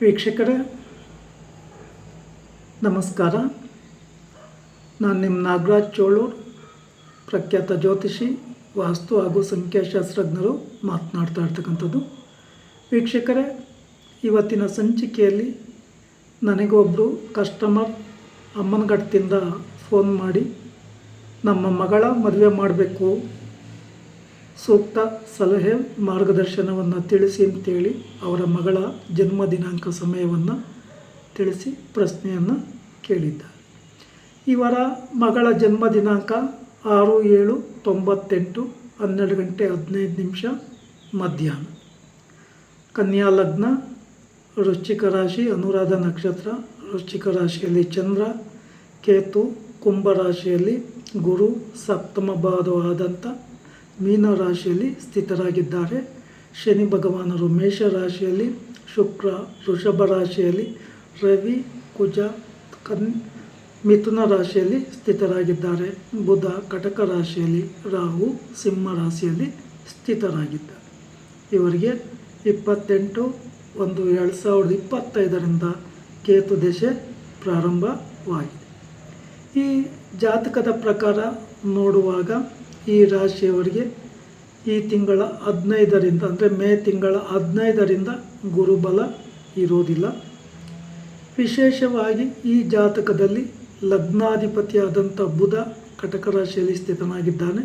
ವೀಕ್ಷಕರೇ, ನಮಸ್ಕಾರ. ನಾನು ನಿಮ್ಮ ನಾಗರಾಜ್ ಚೋಳೂರ್ ಪ್ರಖ್ಯಾತ ಜ್ಯೋತಿಷಿ, ವಾಸ್ತು ಹಾಗೂ ಸಂಖ್ಯಾಶಾಸ್ತ್ರಜ್ಞರು ಮಾತನಾಡ್ತಾ ಇರ್ತಕ್ಕಂಥದ್ದು. ವೀಕ್ಷಕರೇ, ಇವತ್ತಿನ ಸಂಚಿಕೆಯಲ್ಲಿ ನನಗೊಬ್ಬರು ಕಸ್ಟಮರ್ ಅಮ್ಮನಗಟ್ಟದಿಂದ ಫೋನ್ ಮಾಡಿ, ನಮ್ಮ ಮಗಳ ಮದುವೆ ಮಾಡಬೇಕು ಸೂಕ್ತ ಸಲಹೆ ಮಾರ್ಗದರ್ಶನವನ್ನು ತಿಳಿಸಿ ಅಂತೇಳಿ ಅವರ ಮಗಳ ಜನ್ಮ ದಿನಾಂಕ ಸಮಯವನ್ನು ತಿಳಿಸಿ ಪ್ರಶ್ನೆಯನ್ನು ಕೇಳಿದ್ದಾರೆ. ಇವರ ಮಗಳ ಜನ್ಮ ದಿನಾಂಕ ಆರು ಏಳು ತೊಂಬತ್ತೆಂಟು ಹನ್ನೆರಡು ಗಂಟೆ ಹದಿನೈದು ನಿಮಿಷ ಮಧ್ಯಾಹ್ನ. ಕನ್ಯಾ ಲಗ್ನ, ವೃಶ್ಚಿಕ ರಾಶಿ, ಅನುರಾಧ ನಕ್ಷತ್ರ, ವೃಶ್ಚಿಕ ರಾಶಿಯಲ್ಲಿ ಚಂದ್ರ, ಕೇತು, ಕುಂಭ ರಾಶಿಯಲ್ಲಿ ಗುರು, ಸಪ್ತಮ ಭಾವವಾದಂಥ ಮೀನ ರಾಶಿಯಲ್ಲಿ ಸ್ಥಿತರಾಗಿದ್ದಾರೆ. ಶನಿ ಭಗವಾನರು ಮೇಷ ರಾಶಿಯಲ್ಲಿ, ಶುಕ್ರ ವೃಷಭ ರಾಶಿಯಲ್ಲಿ, ರವಿ, ಕುಜ, ಕನ್, ಮಿಥುನ ರಾಶಿಯಲ್ಲಿ ಸ್ಥಿತರಾಗಿದ್ದಾರೆ. ಬುಧ ಕಟಕ ರಾಶಿಯಲ್ಲಿ, ರಾಹು ಸಿಂಹ ರಾಶಿಯಲ್ಲಿ ಸ್ಥಿತರಾಗಿದ್ದಾರೆ. ಇವರಿಗೆ ಇಪ್ಪತ್ತೆಂಟು ಒಂದು ಎರಡು ಸಾವಿರದ ಇಪ್ಪತ್ತೈದರಿಂದ ಕೇತು ದಶೆ ಪ್ರಾರಂಭವಾಗಿದೆ. ಈ ಜಾತಕದ ಪ್ರಕಾರ ನೋಡುವಾಗ ಈ ರಾಶಿಯವರಿಗೆ ಈ ತಿಂಗಳ ಹದಿನೈದರಿಂದ, ಅಂದರೆ ಮೇ ತಿಂಗಳ ಹದಿನೈದರಿಂದ ಗುರುಬಲ ಇರೋದಿಲ್ಲ. ವಿಶೇಷವಾಗಿ ಈ ಜಾತಕದಲ್ಲಿ ಲಗ್ನಾಧಿಪತಿಯಾದಂಥ ಬುಧ ಕಟಕ ರಾಶಿಯಲ್ಲಿ ಸ್ಥಿತನಾಗಿದ್ದಾನೆ.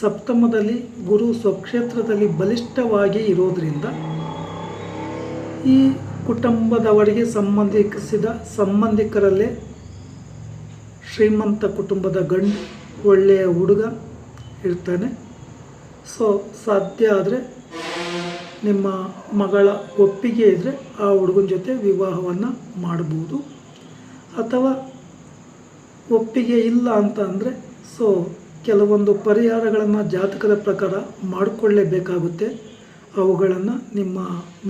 ಸಪ್ತಮದಲ್ಲಿ ಗುರು ಸ್ವಕ್ಷೇತ್ರದಲ್ಲಿ ಬಲಿಷ್ಠವಾಗಿ ಇರೋದರಿಂದ ಈ ಕುಟುಂಬದವರಿಗೆ ಸಂಬಂಧಿಸಿದ ಸಂಬಂಧಿಕರಲ್ಲೇ ಶ್ರೀಮಂತ ಕುಟುಂಬದ ಗಂಡು, ಒಳ್ಳೆಯ ಹುಡುಗ ಇರ್ತಾನೆ ಸೊ, ಸಾಧ್ಯ ಆದರೆ ನಿಮ್ಮ ಮಗಳ ಒಪ್ಪಿಗೆ ಇದ್ದರೆ ಆ ಹುಡುಗನ ಜೊತೆ ವಿವಾಹವನ್ನು ಮಾಡ್ಬೋದು. ಅಥವಾ ಒಪ್ಪಿಗೆ ಇಲ್ಲ ಅಂತ ಅಂದರೆ, ಸೊ, ಕೆಲವೊಂದು ಪರಿಹಾರಗಳನ್ನು ಜಾತಕದ ಪ್ರಕಾರ ಮಾಡಿಕೊಳ್ಳೇಬೇಕಾಗುತ್ತೆ. ಅವುಗಳನ್ನು ನಿಮ್ಮ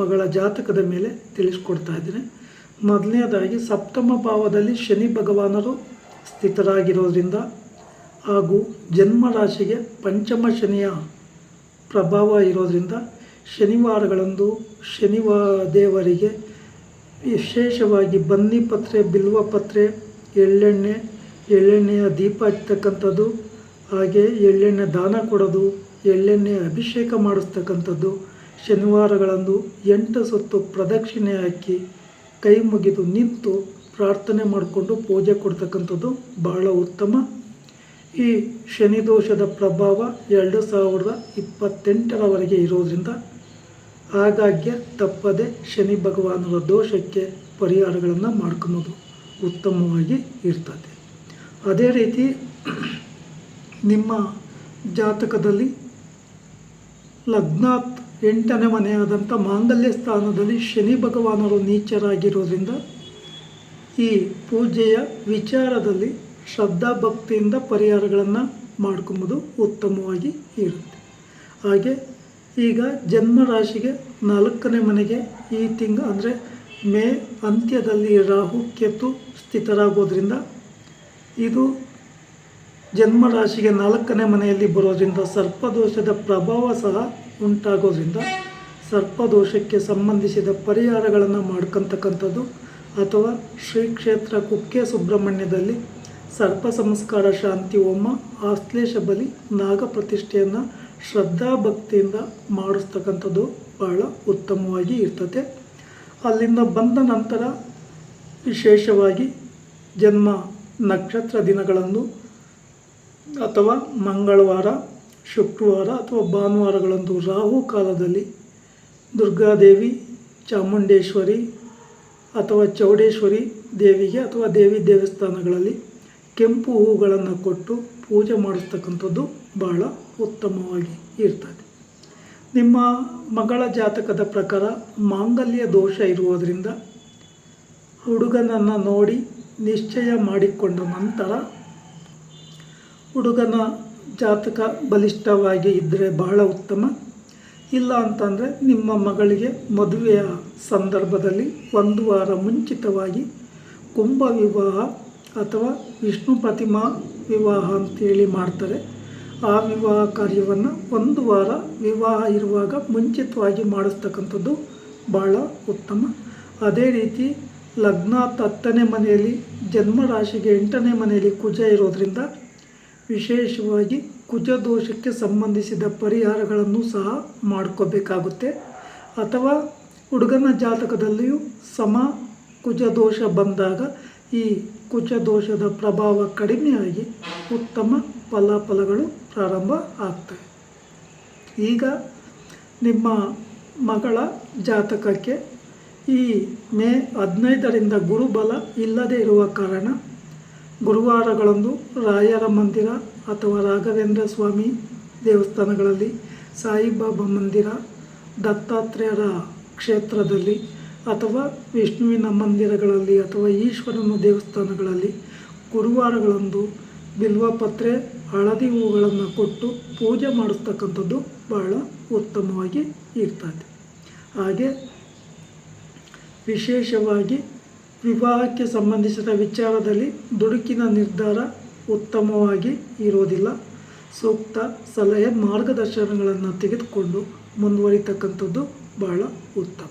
ಮಗಳ ಜಾತಕದ ಮೇಲೆ ತಿಳಿಸ್ಕೊಡ್ತಾ ಇದ್ದೀನಿ. ಮೊದಲನೇದಾಗಿ, ಸಪ್ತಮ ಭಾವದಲ್ಲಿ ಶನಿ ಭಗವಾನರು ಸ್ಥಿತರಾಗಿರೋದ್ರಿಂದ ಹಾಗೂ ಜನ್ಮ ರಾಶಿಗೆ ಪಂಚಮ ಶನಿಯ ಪ್ರಭಾವ ಇರೋದರಿಂದ ಶನಿವಾರಗಳಂದು ಶನಿವ ದೇವರಿಗೆ ವಿಶೇಷವಾಗಿ ಬನ್ನಿ ಪತ್ರೆ, ಬಿಲ್ವ ಪತ್ರೆ, ಎಳ್ಳೆಣ್ಣೆ, ಎಳ್ಳೆಣ್ಣೆಯ ದೀಪ ಹಚ್ಚತಕ್ಕಂಥದ್ದು ಹಾಗೆ ಎಳ್ಳೆಣ್ಣೆ ದಾನ ಕೊಡೋದು, ಎಳ್ಳೆಣ್ಣೆ ಅಭಿಷೇಕ ಮಾಡಿಸ್ತಕ್ಕಂಥದ್ದು. ಶನಿವಾರಗಳಂದು ಎಂಟು ಸುತ್ತು ಪ್ರದಕ್ಷಿಣೆ ಹಾಕಿ ಕೈ ಮುಗಿದು ನಿಂತು ಪ್ರಾರ್ಥನೆ ಮಾಡಿಕೊಂಡು ಪೂಜೆ ಕೊಡ್ತಕ್ಕಂಥದ್ದು ಬಹಳ ಉತ್ತಮ ಈ ಶನಿ ದೋಷದ ಪ್ರಭಾವ ಎರಡು ಸಾವಿರದ ಇಪ್ಪತ್ತೆಂಟರವರೆಗೆ ಇರೋದರಿಂದ ಆಗಾಗ್ಗೆ ತಪ್ಪದೆ ಶನಿ ಭಗವಾನರ ದೋಷಕ್ಕೆ ಪರಿಹಾರಗಳನ್ನು ಮಾಡ್ಕೊಳೋದು ಉತ್ತಮವಾಗಿ ಇರ್ತದೆ. ಅದೇ ರೀತಿ ನಿಮ್ಮ ಜಾತಕದಲ್ಲಿ ಲಗ್ನಾತ್ ಎಂಟನೇ ಮನೆಯಾದಂಥ ಮಾಂಗಲ್ಯ ಸ್ಥಾನದಲ್ಲಿ ಶನಿ ಭಗವಾನರು ನೀಚರಾಗಿರೋದ್ರಿಂದ ಈ ಪೂಜೆಯ ವಿಚಾರದಲ್ಲಿ ಶ್ರದ್ಧಾ ಭಕ್ತಿಯಿಂದ ಪರಿಹಾರಗಳನ್ನು ಮಾಡ್ಕೊಂಬೋದು ಉತ್ತಮವಾಗಿ ಇರುತ್ತೆ. ಹಾಗೆ ಈಗ ಜನ್ಮ ರಾಶಿಗೆ ನಾಲ್ಕನೇ ಮನೆಗೆ ಈ ತಿಂಗ ಅಂದರೆ ಮೇ ಅಂತ್ಯದಲ್ಲಿ ರಾಹು ಕೇತು ಸ್ಥಿತರಾಗೋದ್ರಿಂದ ಇದು ಜನ್ಮ ರಾಶಿಗೆ ನಾಲ್ಕನೇ ಮನೆಯಲ್ಲಿ ಬರೋದ್ರಿಂದ ಸರ್ಪದೋಷದ ಪ್ರಭಾವ ಸಹ ಉಂಟಾಗೋದ್ರಿಂದ ಸರ್ಪದೋಷಕ್ಕೆ ಸಂಬಂಧಿಸಿದ ಪರಿಹಾರಗಳನ್ನು ಮಾಡ್ಕೊತಕ್ಕಂಥದ್ದು ಅಥವಾ ಶ್ರೀ ಕ್ಷೇತ್ರ ಕುಕ್ಕೆ ಸುಬ್ರಹ್ಮಣ್ಯದಲ್ಲಿ ಸರ್ಪ ಸಂಸ್ಕಾರ ಶಾಂತಿ ಹೋಮ, ಆಶ್ಲೇಷ ಬಲಿ, ನಾಗ ಪ್ರತಿಷ್ಠೆಯನ್ನು ಶ್ರದ್ಧಾ ಭಕ್ತಿಯಿಂದ ಮಾಡಿಸ್ತಕ್ಕಂಥದ್ದು ಬಹಳ ಉತ್ತಮವಾಗಿ ಇರ್ತದೆ ಅಲ್ಲಿಂದ ಬಂದ ನಂತರ ವಿಶೇಷವಾಗಿ ಜನ್ಮ ನಕ್ಷತ್ರ ದಿನಗಳನ್ನು ಅಥವಾ ಮಂಗಳವಾರ, ಶುಕ್ರವಾರ ಅಥವಾ ಭಾನುವಾರಗಳಂದು ರಾಹು ಕಾಲದಲ್ಲಿ ದುರ್ಗಾದೇವಿ, ಚಾಮುಂಡೇಶ್ವರಿ ಅಥವಾ ಚೌಡೇಶ್ವರಿ ದೇವಿಗೆ ಅಥವಾ ದೇವಿ ದೇವಸ್ಥಾನಗಳಲ್ಲಿ ಕೆಂಪು ಹೂಗಳನ್ನು ಕೊಟ್ಟು ಪೂಜೆ ಮಾಡಿಸ್ತಕ್ಕಂಥದ್ದು ಬಹಳ ಉತ್ತಮವಾಗಿ ಇರ್ತದೆ. ನಿಮ್ಮ ಮಗಳ ಜಾತಕದ ಪ್ರಕಾರ ಮಾಂಗಲ್ಯ ದೋಷ ಇರುವುದರಿಂದ ಹುಡುಗನನ್ನು ನೋಡಿ ನಿಶ್ಚಯ ಮಾಡಿಕೊಂಡ ನಂತರ ಹುಡುಗನ ಜಾತಕ ಬಲಿಷ್ಠವಾಗಿ ಇದ್ದರೆ ಬಹಳ ಉತ್ತಮ. ಇಲ್ಲ ಅಂತಂದರೆ ನಿಮ್ಮ ಮಗಳಿಗೆ ಮದುವೆಯ ಸಂದರ್ಭದಲ್ಲಿ ಒಂದು ವಾರ ಮುಂಚಿತವಾಗಿ ಕುಂಭ ವಿವಾಹ ಅಥವಾ ವಿಷ್ಣು ಪ್ರತಿಮಾ ವಿವಾಹ ಅಂತೇಳಿ ಮಾಡ್ತಾರೆ. ಆ ವಿವಾಹ ಕಾರ್ಯವನ್ನು ಒಂದು ವಾರ ವಿವಾಹ ಇರುವಾಗ ಮುಂಚಿತವಾಗಿ ಮಾಡಿಸ್ತಕ್ಕಂಥದ್ದು ಭಾಳ ಉತ್ತಮ. ಅದೇ ರೀತಿ ಲಗ್ನ ಹತ್ತನೇ ಮನೆಯಲ್ಲಿ ಜನ್ಮ ರಾಶಿಗೆ ಎಂಟನೇ ಮನೆಯಲ್ಲಿ ಕುಜ ಇರೋದರಿಂದ ವಿಶೇಷವಾಗಿ ಕುಜ ದೋಷಕ್ಕೆ ಸಂಬಂಧಿಸಿದ ಪರಿಹಾರಗಳನ್ನು ಸಹ ಮಾಡ್ಕೋಬೇಕಾಗುತ್ತೆ. ಅಥವಾ ಹುಡುಗನ ಜಾತಕದಲ್ಲಿಯೂ ಸಮ ಕುಜ ದೋಷ ಬಂದಾಗ ಈ ಕುಜದೋಷದ ಪ್ರಭಾವ ಕಡಿಮೆಯಾಗಿ ಉತ್ತಮ ಫಲಾಫಲಗಳು ಪ್ರಾರಂಭ ಆಗ್ತವೆ. ಈಗ ನಿಮ್ಮ ಮಗಳ ಜಾತಕಕ್ಕೆ ಈ ಮೇ ಹದಿನೈದರಿಂದ ಗುರುಬಲ ಇಲ್ಲದೇ ಇರುವ ಕಾರಣ ಗುರುವಾರಗಳಂದು ರಾಯರ ಮಂದಿರ ಅಥವಾ ರಾಘವೇಂದ್ರ ಸ್ವಾಮಿ ದೇವಸ್ಥಾನಗಳಲ್ಲಿ ಸಾಯಿಬಾಬಾ ಮಂದಿರ ದತ್ತಾತ್ರೇಯರ ಕ್ಷೇತ್ರದಲ್ಲಿ ಅಥವಾ ವಿಷ್ಣುವಿನ ಮಂದಿರಗಳಲ್ಲಿ ಅಥವಾ ಈಶ್ವರನ ದೇವಸ್ಥಾನಗಳಲ್ಲಿ ಗುರುವಾರಗಳಂದು ಬಿಲ್ವಪತ್ರೆ, ಹಳದಿ ಹೂಗಳನ್ನು ಕೊಟ್ಟು ಪೂಜೆ ಮಾಡಿಸ್ತಕ್ಕಂಥದ್ದು ಬಹಳ ಉತ್ತಮವಾಗಿ ಇರ್ತದೆ. ಹಾಗೆ ವಿಶೇಷವಾಗಿ ವಿವಾಹಕ್ಕೆ ಸಂಬಂಧಿಸಿದ ವಿಚಾರದಲ್ಲಿ ದುಡುಕಿನ ನಿರ್ಧಾರ ಉತ್ತಮವಾಗಿ ಇರೋದಿಲ್ಲ. ಸೂಕ್ತ ಸಲಹೆ ಮಾರ್ಗದರ್ಶನಗಳನ್ನು ತೆಗೆದುಕೊಂಡು ಮುಂದುವರಿತಕ್ಕಂಥದ್ದು ಬಹಳ ಉತ್ತಮ.